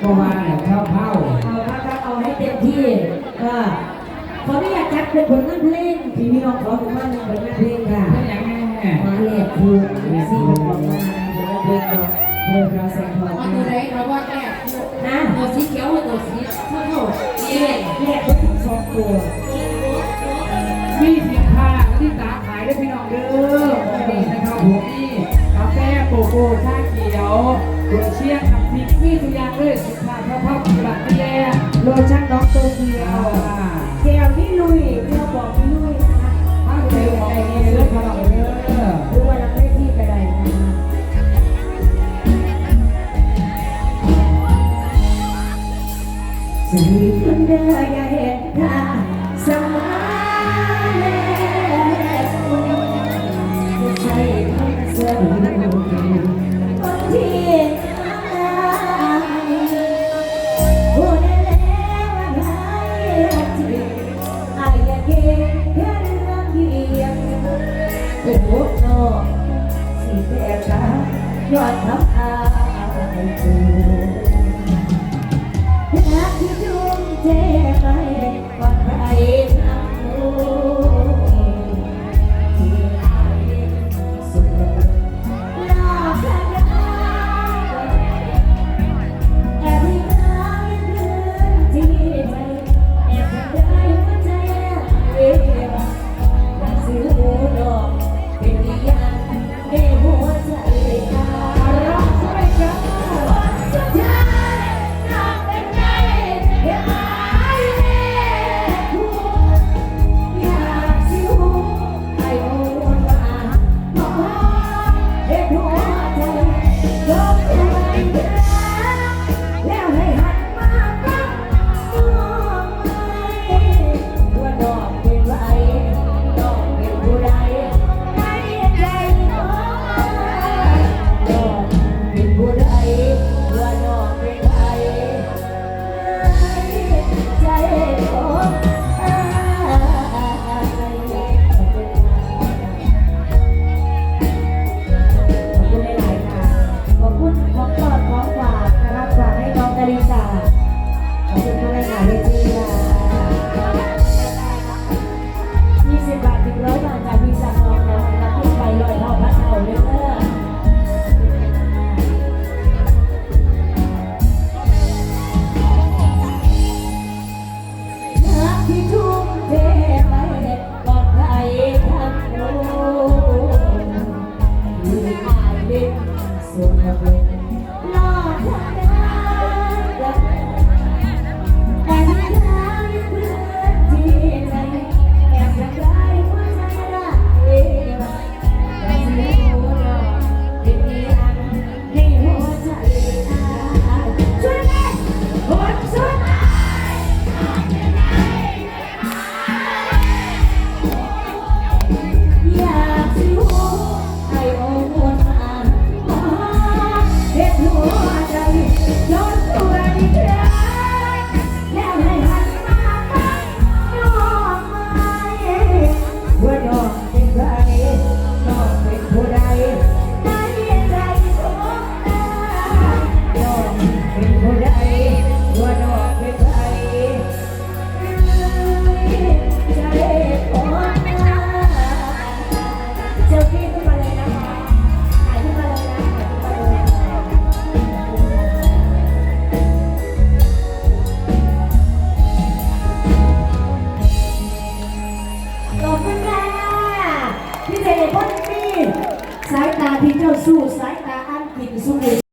เพราะว่าเข้าเข้าเอาาให้เต็มที่ก็ขอไม่อยากจัดเป็นผลงานเพลงที่มีน้องขอผมว่าเป็นผลงานเพลงค่ะไม่อยากให้แม่มาเรียกครูซีผมบอกว่าผลงานเพลงก็เรียกเราแสงทองตัวไหนเรว่าแก่นะตัวสีเขียวตัวสีเท่าเท่าเย้แยกทั้งสองตัว โลชั่นน้องโตเกียวแก้วพี่ลุยที่เบอกพี่ลุยนะคะถ้าใครใครเนี่ยเลืกมาเรเลือกรือว่าเรกได้ที่กระไดนะคะใจคนเดียวอย่าเห็นทาสมาแล้จะใช้คนเสื้อคที่ ยอดทับอาจูเวลาที่ดวงเจไปว่าใคร คนมีสายตาที่เจ้าสู้สายตาอันกินสู้